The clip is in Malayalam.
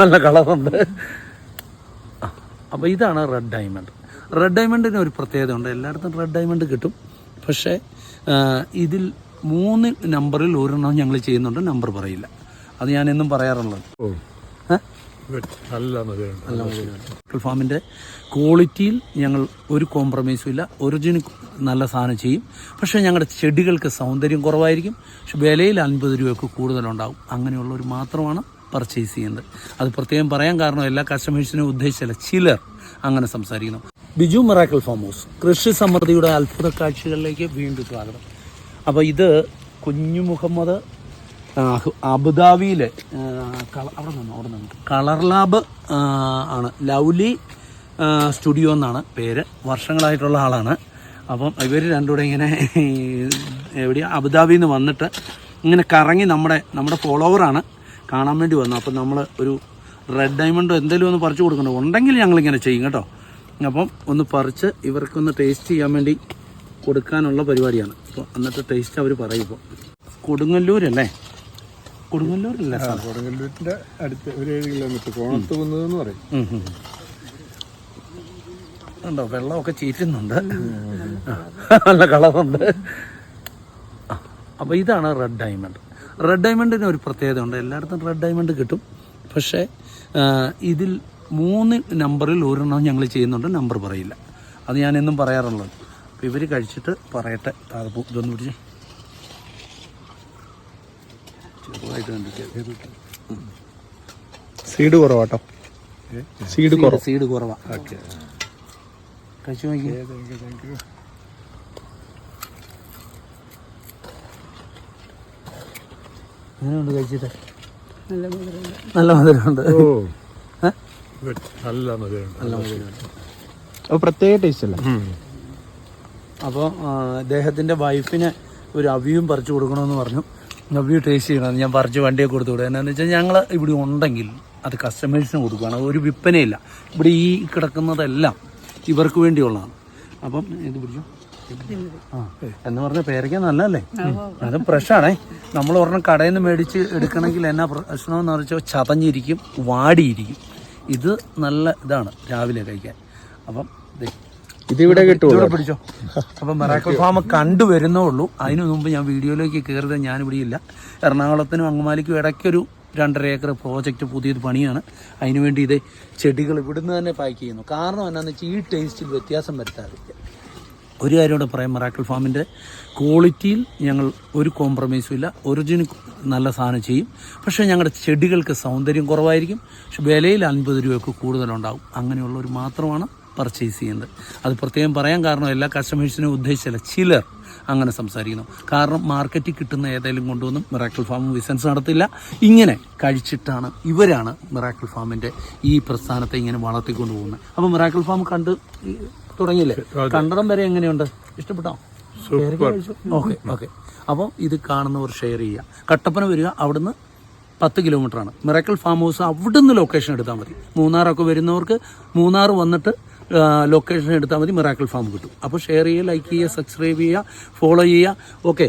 നല്ല കളറുണ്ട്. അപ്പോൾ ഇതാണ് റെഡ് ഡയമണ്ട് റെഡ് ഡയമണ്ടിന് ഒരു പ്രത്യേകത ഉണ്ട് എല്ലായിടത്തും റെഡ് ഡയമണ്ട് കിട്ടും. പക്ഷേ ഇതിൽ മൂന്ന് നമ്പറിൽ ഒരെണ്ണം ഞങ്ങൾ ചെയ്യുന്നുണ്ട്. നമ്പർ പറയില്ല. അത് ഞാൻ എന്നും പറയാറുള്ളത്? നല്ല ഫാമിന്റെ ക്വാളിറ്റിയിൽ ഞങ്ങൾ ഒരു കോംപ്രമൈസും ഇല്ല. ഒറിജിനൽ നല്ല സാധനം ചെയ്യും. പക്ഷേ ഞങ്ങളുടെ ചെടികൾക്ക് സൗന്ദര്യം കുറവായിരിക്കും. പക്ഷെ വിലയിൽ അൻപത് രൂപയ്ക്ക് കൂടുതലുണ്ടാകും അങ്ങനെയുള്ളവർ മാത്രമാണ് പർച്ചേസ് ചെയ്യുന്നത്. അത് പ്രത്യേകം പറയാൻ കാരണം എല്ലാ കസ്റ്റമേഴ്സിനും ഉദ്ദേശിച്ചല്ല ചിലർ അങ്ങനെ സംസാരിക്കുന്നു. Biju miracle farm house. കൃഷി സമൃദ്ധിയുടെ അത്ഭുത കാഴ്ചകളിലേക്ക് വീണ്ടും സ്വാഗതം. അപ്പോൾ ഇത് കുഞ്ഞു മുഹമ്മദ് അബുദാബിയിലെ അവിടെ നിന്ന് അവിടെ നിന്ന്? കളർ ലാബ് ആണ്. ലൗലി സ്റ്റുഡിയോ എന്നാണ് പേര്. വർഷങ്ങളായിട്ടുള്ള ആളാണ്. അപ്പം ഇവർ രണ്ടുകൂടെ ഇങ്ങനെ എവിടെയാണ് അബുദാബിയിൽ നിന്ന് വന്നിട്ട് ഇങ്ങനെ കറങ്ങി നമ്മുടെ നമ്മുടെ ഫോളോവറാണ് കാണാൻ വേണ്ടി വന്നു. അപ്പം നമ്മൾ ഒരു റെഡ് ഡയമണ്ടോ എന്തെങ്കിലും ഒന്ന് പറിച്ചു കൊടുക്കണോ ഉണ്ടെങ്കിൽ ഞങ്ങളിങ്ങനെ ചെയ്യും കേട്ടോ. അപ്പം ഒന്ന് പറിച്ച് ഇവർക്കൊന്ന് ടേസ്റ്റ് ചെയ്യാൻ വേണ്ടി കൊടുക്കാനുള്ള പരിപാടിയാണ്. അപ്പോൾ എന്നിട്ട് ടേസ്റ്റ് അവർ പറയും ഇപ്പോൾ കൊടുങ്ങല്ലൂരല്ലേ? കൊടുങ്ങല്ലൂരല്ലേ കൊടുങ്ങല്ലൂരിന്റെ കൊടുങ്ങല്ലൂരിന്റെ അടുത്ത് ഒരു ഏഴ് കിലോമീറ്റർ കോണത്ത് കുന്നതെന്ന് പറയും. ഉണ്ടോ വെള്ളമൊക്കെ ചീറ്റുന്നുണ്ട്. നല്ല കളറുണ്ട്. അപ്പോൾ ഇതാണ് റെഡ് ഡയമണ്ട് റെഡ് ഡയമണ്ടിന് ഒരു പ്രത്യേകത ഉണ്ട് എല്ലായിടത്തും റെഡ് ഡയമണ്ട് കിട്ടും. പക്ഷേ ഇതിൽ മൂന്ന് നമ്പറിൽ ഒരെണ്ണം ഞങ്ങൾ ചെയ്യുന്നുണ്ട്. നമ്പർ പറയില്ല. അത് ഞാൻ എന്നും പറയാറുള്ളത്. അപ്പോൾ ഇവർ കഴിച്ചിട്ട് പറയട്ടെ. താഴെ പോ- ഇതൊന്ന് പിടിച്ച്. ചെറുതായിട്ട് കണ്ടിട്ട് സീഡ് കുറവാട്ടോ? സീഡ് കുറവ്. സീഡ് കുറവാണ് കഴിച്ചു നോക്കി എങ്ങനെയുണ്ട് കഴിച്ചിട്ട്? നല്ല മധുരമുണ്ട്. നല്ല മധുരമുണ്ട്. നല്ല മധുരമുണ്ട്. നല്ല മധുരമുണ്ട്. പ്രത്യേക ടേസ്റ്റ് അല്ല? അപ്പോൾ അദ്ദേഹത്തിന്റെ വൈഫിന് ഒരു അവിയും പറിച്ചു കൊടുക്കണമെന്ന് പറഞ്ഞു. അവ്യൂ ടേസ്റ്റ് ചെയ്യണമെന്ന് ഞാൻ പറിച്ച് വണ്ടിയെ കൊടുത്തു വിടുക എന്നാന്ന് വെച്ചാൽ ഞങ്ങൾ ഇവിടെ ഉണ്ടെങ്കിൽ അത് കസ്റ്റമേഴ്സിന് കൊടുക്കുകയാണ് ഒരു വിൽപ്പനയില്ല. ഇവിടെ ഈ കിടക്കുന്നതെല്ലാം ഇവർക്ക് വേണ്ടിയുള്ളതാണ്. അപ്പം ഇത് പിടിച്ചു? എന്ന് പറഞ്ഞ പേരയ്ക്ക നല്ലല്ലേ അത് ഫ്രഷാണേ. നമ്മൾ ഒരെണ്ണം കടയിൽ നിന്ന് മേടിച്ച് എടുക്കണമെങ്കിൽ എന്നാ പ്രശ്നമെന്ന് വെച്ചാൽ ചതഞ്ഞിരിക്കും വാടിയിരിക്കും. ഇത് നല്ല ഇതാണ് രാവിലെ കഴിക്കാൻ. അപ്പം ദേ ഇതിവിടെ കിട്ടും ഇവിടെ പിടിച്ചോ. അപ്പം മെറാക്കൽ ഫാം കണ്ടുവരുന്നേ ഉള്ളൂ. അതിനു മുമ്പ് ഞാൻ വീഡിയോയിലേക്ക് കയറിയത് ഞാനിവിടെ ഇല്ല. എറണാകുളത്തിനും അങ്ങമാലിക്കും ഇടയ്ക്കൊരു രണ്ടര ഏക്കർ പ്രോജക്റ്റ് പുതിയത് പണിയാണ്. അതിനുവേണ്ടി ഇത് ചെടികൾ ഇവിടുന്ന് തന്നെ പാക്ക് ചെയ്യുന്നു. കാരണം എന്നാന്ന് വെച്ചാൽ ഈ ടേസ്റ്റിൽ വ്യത്യാസം വരുത്താറില്ല. ഒരു കാര്യം കൂടെ പറയാം. മറാക്കൽ ഫാമിന്റെ ക്വാളിറ്റിയിൽ ഞങ്ങൾ ഒരു കോംപ്രമൈസും ഇല്ല. ഒറിജിനൽ നല്ല സാധനം ചെയ്യും. പക്ഷേ ഞങ്ങളുടെ ചെടികൾക്ക് സൗന്ദര്യം കുറവായിരിക്കും. പക്ഷെ വിലയിൽ അൻപത് രൂപയ്ക്ക് കൂടുതലുണ്ടാവും. അങ്ങനെയുള്ളവർ മാത്രമാണ് പർച്ചേസ് ചെയ്യുന്നത്. അത് പ്രത്യേകം പറയാൻ കാരണം എല്ലാ കസ്റ്റമേഴ്സിനും ഉദ്ദേശിച്ചല്ല. ചിലർ അങ്ങനെ സംസാരിക്കുന്നു. കാരണം മാർക്കറ്റിൽ കിട്ടുന്ന ഏതെങ്കിലും കൊണ്ടുവന്നും മിറാക്കിൾ ഫാം ബിസിനസ് നടത്തില്ല. ഇങ്ങനെ കഴിച്ചിട്ടാണ് ഇവരാണ് മിറാക്കിൾ ഫാമിന്റെ ഈ പ്രസ്ഥാനത്തെ ഇങ്ങനെ വളർത്തിക്കൊണ്ട് പോകുന്നത് അപ്പോൾ മിറാക്കിൾ ഫാം കണ്ട് തുടങ്ങിയില്ലേ? കണ്ടടം വരെ എങ്ങനെയുണ്ട്? ഇഷ്ടപ്പെട്ടോ? Okay okay. അപ്പോൾ ഇത് കാണുന്നവർ ഷെയർ ചെയ്യുക. കട്ടപ്പന വരിക അവിടുന്ന് പത്ത് കിലോമീറ്ററാണ്. മിറക്കൽ ഫാം ഹൗസ് അവിടുന്ന് ലൊക്കേഷൻ എടുത്താൽ മതി. മൂന്നാറൊക്കെ വരുന്നവർക്ക് മൂന്നാർ വന്നിട്ട് ലൊക്കേഷൻ എടുത്താൽ മതി. മിറാക്കിൾ ഫാം കിട്ടും. അപ്പോൾ ഷെയർ ചെയ്യുക ലൈക്ക് ചെയ്യുക സബ്സ്ക്രൈബ് ചെയ്യുക ഫോളോ ചെയ്യുക. ഓക്കെ.